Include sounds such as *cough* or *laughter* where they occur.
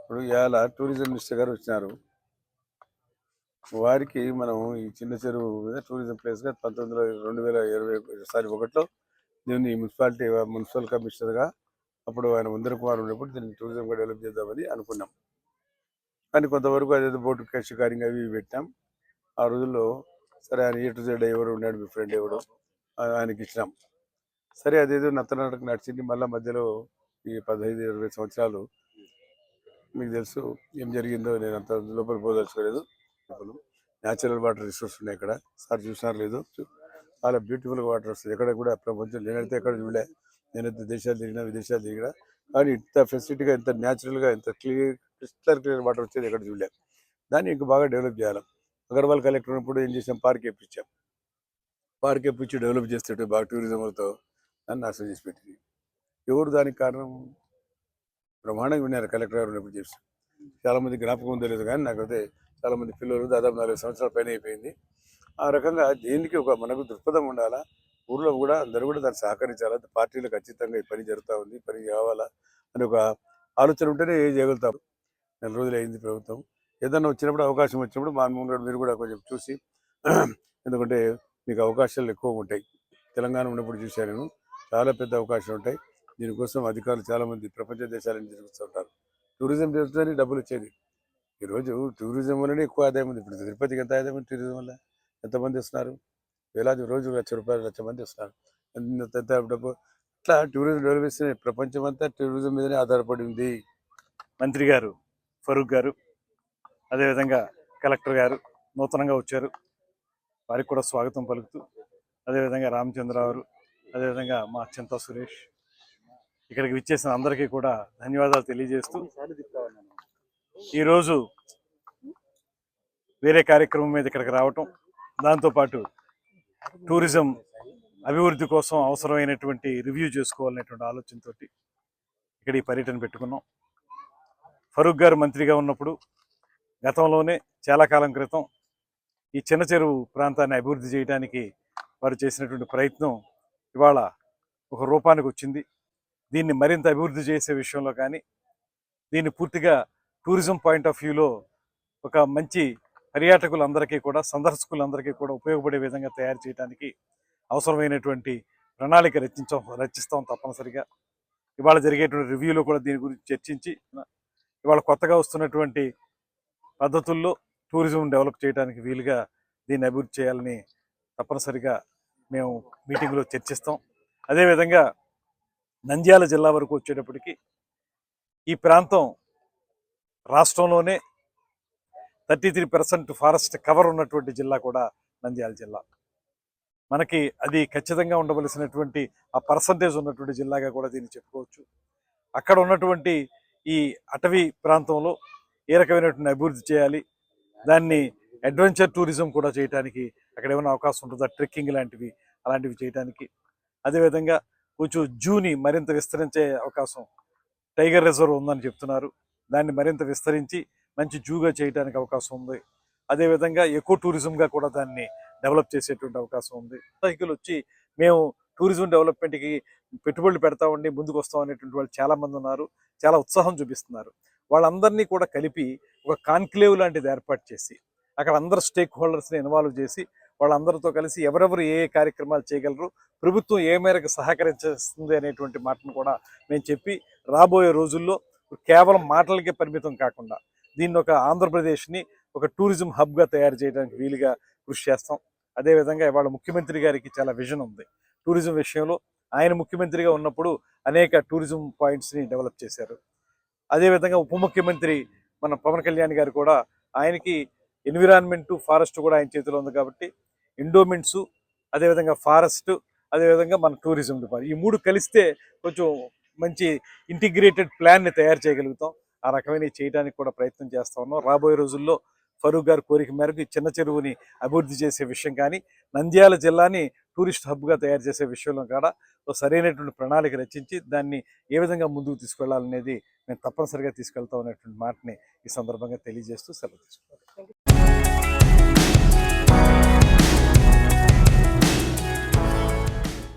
ఇప్పుడు ఇవాళ tourism minister గారు వచ్చినారు. వారికి మనం ఈ చిన్న చెరువు మీద టూరిజం ప్లేస్గా పంతొమ్మిది వందల రెండు వేల ఇరవై సారీ ఒకటిలో దీన్ని మున్సిపాలిటీ మున్సిపల్ కమిషనర్గా అప్పుడు ఆయన ముందర కుమార్ ఉన్నప్పుడు దీన్ని టూరిజంగా డెవలప్ చేద్దామని అనుకున్నాం. కానీ కొంతవరకు అదేదో బోటు కార్యం అవి పెట్టాం. ఆ రోజుల్లో సరే ఆయన ఏ టు జెడ్ ఎవరు ఉన్నాడు మీ ఫ్రెండ్ ఎవడు ఆయనకి ఇచ్చినాం. సరే అదేదో నత్తనడకు నడిచింది. మళ్ళీ మధ్యలో ఈ పదహైదు ఇరవై సంవత్సరాలు మీకు తెలుసు ఏం జరిగిందో నేను అంత లోపల పోదలుచుకోలేదు. న్యాచురల్ వాటర్ రిసోర్స్ ఉన్నాయి ఇక్కడ. సార్ చూసినారు లేదు. చాలా బ్యూటిఫుల్గా వాటర్ వస్తుంది. ఎక్కడ కూడా ప్రపంచం నేనైతే ఎక్కడ చూడలే. నేనైతే దేశాలు తిరిగినా విదేశాలు తిరిగినా. కానీ ఇంత ఫెసిలిటీగా ఇంత న్యాచురల్గా ఇంత క్లియర్ క్రిస్టల్ క్లియర్ వాటర్ వచ్చేది ఎక్కడ చూడలేదు దాన్ని ఇంకా బాగా డెవలప్ చేయాలి. అగర్వాల్ కలెక్టర్ ఉన్నప్పుడు ఏం చేసాం పార్క్ ఇప్పించాం పార్క్ ఇప్పించి డెవలప్ చేస్తుంటే బాగా టూరిజంలతో దాన్ని నాశనం చేసి పెట్టింది. ఎవరు దానికి కారణం? బ్రహ్మాండంగా విన్నారు కలెక్టర్ గారు ఉన్నప్పుడు చేసి చాలా మంది జ్ఞాపకం ఉందో లేదు కానీ నాకైతే చాలా మంది పిల్లలు దాదాపు నలభై సంవత్సరాల పైన అయిపోయింది. ఆ రకంగా దేనికి ఒక మనకు దృక్పథం ఉండాలా? ఊర్లో కూడా అందరూ కూడా దాన్ని సహకరించాలా? పార్టీలు ఖచ్చితంగా ఈ పని జరుగుతూ ఉంది పని కావాలా? అని ఒక ఆలోచన ఉంటేనే ఏం చేయగలుగుతారు నెల రోజులు అయింది ప్రభుత్వం. ఏదన్నా వచ్చినప్పుడు అవకాశం వచ్చినప్పుడు మా ముందు మీరు కూడా కొంచెం చూసి *clears throat* ఎందుకంటే మీకు అవకాశాలు ఎక్కువ ఉంటాయి. తెలంగాణ ఉన్నప్పుడు చూశాను నేను. చాలా పెద్ద అవకాశాలు ఉంటాయి. దీనికోసం అధికారులు చాలామంది ప్రపంచ దేశాలను నుంచి తిరుగుతుంటారు టూరిజం చేస్తుందని డబ్బులు వచ్చేది. ఈరోజు టూరిజం వల్లనే ఎక్కువ ఆదాయం ఉంది. ఇప్పుడు తిరుపతికి ఎంత ఆదాయం ఉంది టూరిజం వల్ల? ఎంతమంది వస్తున్నారు? వేలాది రోజు లక్ష రూపాయలు లక్ష మంది వస్తున్నారు. ఎంత డబ్బు? ఇట్లా టూరిజం డెవలప్ చేస్తే ప్రపంచం అంతా టూరిజం మీదనే ఆధారపడి ఉంది. మంత్రి గారు ఫరూక్ గారు అదేవిధంగా కలెక్టర్ గారు నూతనంగా వచ్చారు. వారికి కూడా స్వాగతం పలుకుతూ అదేవిధంగా రామచంద్రరావు అదేవిధంగా మా చింత సురేష్ ఇక్కడికి విచ్చేసిన అందరికీ కూడా ధన్యవాదాలు తెలియజేస్తూ ఈరోజు వేరే కార్యక్రమం మీద ఇక్కడికి రావటం దాంతోపాటు టూరిజం అభివృద్ధి కోసం అవసరమైనటువంటి రివ్యూ చేసుకోవాలనేటువంటి ఆలోచనతోటి ఇక్కడ ఈ పర్యటన పెట్టుకున్నాం. ఫరూక్ గారు మంత్రిగా ఉన్నప్పుడు గతంలోనే చాలా కాలం క్రితం ఈ చిన్న చెరువు ప్రాంతాన్ని అభివృద్ధి చేయడానికి వారు చేసినటువంటి ప్రయత్నం ఇవాళ ఒక రూపానికి వచ్చింది. దీన్ని మరింత అభివృద్ధి చేసే విషయంలో కానీ దీన్ని పూర్తిగా టూరిజం పాయింట్ ఆఫ్ వ్యూలో ఒక మంచి పర్యాటకులందరికీ కూడా సందర్శకులందరికీ కూడా ఉపయోగపడే విధంగా తయారు చేయడానికి అవసరమైనటువంటి ప్రణాళిక రచించాం రచిస్తాం తప్పనిసరిగా. ఇవాళ జరిగేటువంటి రివ్యూలో కూడా దీని గురించి చర్చించి ఇవాళ కొత్తగా వస్తున్నటువంటి పద్ధతుల్లో టూరిజం డెవలప్ చేయడానికి వీలుగా దీన్ని అభివృద్ధి చేయాలని తప్పనిసరిగా మేము మీటింగ్లో చర్చిస్తాం. అదేవిధంగా నంద్యాల జిల్లా వరకు వచ్చేటప్పటికి ఈ ప్రాంతం రాష్ట్రంలోనే thirty three percent forest cover ఉన్నటువంటి జిల్లా కూడా నంద్యాల జిల్లా. మనకి అది ఖచ్చితంగా ఉండవలసినటువంటి ఆ పర్సంటేజ్ ఉన్నటువంటి జిల్లాగా కూడా దీన్ని చెప్పుకోవచ్చు. అక్కడ ఉన్నటువంటి ఈ అటవీ ప్రాంతంలో ఏ రకమైనటువంటి అభివృద్ధి చేయాలి దాన్ని అడ్వెంచర్ టూరిజం కూడా చేయడానికి అక్కడ ఏమైనా అవకాశం ఉంటుందా ట్రెక్కింగ్ లాంటివి అలాంటివి చేయడానికి అదేవిధంగా కొంచెం జూని మరింత విస్తరించే అవకాశం టైగర్ రిజర్వ్ ఉందని చెప్తున్నారు. దాన్ని మరింత విస్తరించి మంచి జూగా చేయడానికి అవకాశం ఉంది. అదేవిధంగా ఎక్కువ టూరిజంగా కూడా దాన్ని డెవలప్ చేసేటువంటి అవకాశం ఉంది. సైకిల్ వచ్చి మేము టూరిజం డెవలప్మెంట్కి పెట్టుబడులు పెడతా ఉండి ముందుకు వస్తాం అనేటువంటి వాళ్ళు చాలామంది ఉన్నారు. చాలా ఉత్సాహం చూపిస్తున్నారు. వాళ్ళందరినీ కూడా కలిపి ఒక కాన్క్లేవ్ లాంటిది ఏర్పాటు చేసి అక్కడ అందరు స్టేక్ హోల్డర్స్ని ఇన్వాల్వ్ చేసి వాళ్ళందరితో కలిసి ఎవరెవరు ఏ ఏ కార్యక్రమాలు చేయగలరు ప్రభుత్వం ఏ మేరకు సహకరించేస్తుంది అనేటువంటి మాటను కూడా మేము చెప్పి రాబోయే రోజుల్లో కేవలం మాటలకే పరిమితం కాకుండా దీన్ని ఒక ఆంధ్రప్రదేశ్ని ఒక టూరిజం హబ్గా తయారు చేయడానికి వీలుగా కృషి చేస్తాం. అదేవిధంగా ఇవాళ ముఖ్యమంత్రి గారికి చాలా విజన్ ఉంది. టూరిజం విషయంలో ఆయన ముఖ్యమంత్రిగా ఉన్నప్పుడు అనేక టూరిజం పాయింట్స్ని డెవలప్ చేశారు. అదేవిధంగా ఉప ముఖ్యమంత్రి మన పవన్ కళ్యాణ్ గారు కూడా ఆయనకి ఎన్విరాన్మెంట్ ఫారెస్ట్ కూడా ఆయన చేతిలో ఉంది కాబట్టి ఎండోమెంట్స్ అదేవిధంగా ఫారెస్ట్ అదేవిధంగా మన టూరిజం డిపార్ట్మెంట్ ఈ మూడు కలిస్తే కొంచెం మంచి ఇంటిగ్రేటెడ్ ప్లాన్ని తయారు చేయగలుగుతాం. ఆ రకమైన చేయడానికి కూడా ప్రయత్నం చేస్తా ఉన్నాం. రాబోయే రోజుల్లో ఫరూక్ గారి కోరిక మేరకు ఈ చిన్న చెరువుని అభివృద్ధి చేసే విషయం కానీ నంద్యాల జిల్లాని టూరిస్ట్ హబ్గా తయారు చేసే విషయంలో కూడా ఒక సరైనటువంటి ప్రణాళిక రచించి దాన్ని ఏ విధంగా ముందుకు తీసుకెళ్ళాలనేది మేము తప్పనిసరిగా తీసుకెళ్తాం అనేటువంటి మాటని ఈ సందర్భంగా తెలియజేస్తూ సెలవు తీసుకున్నాను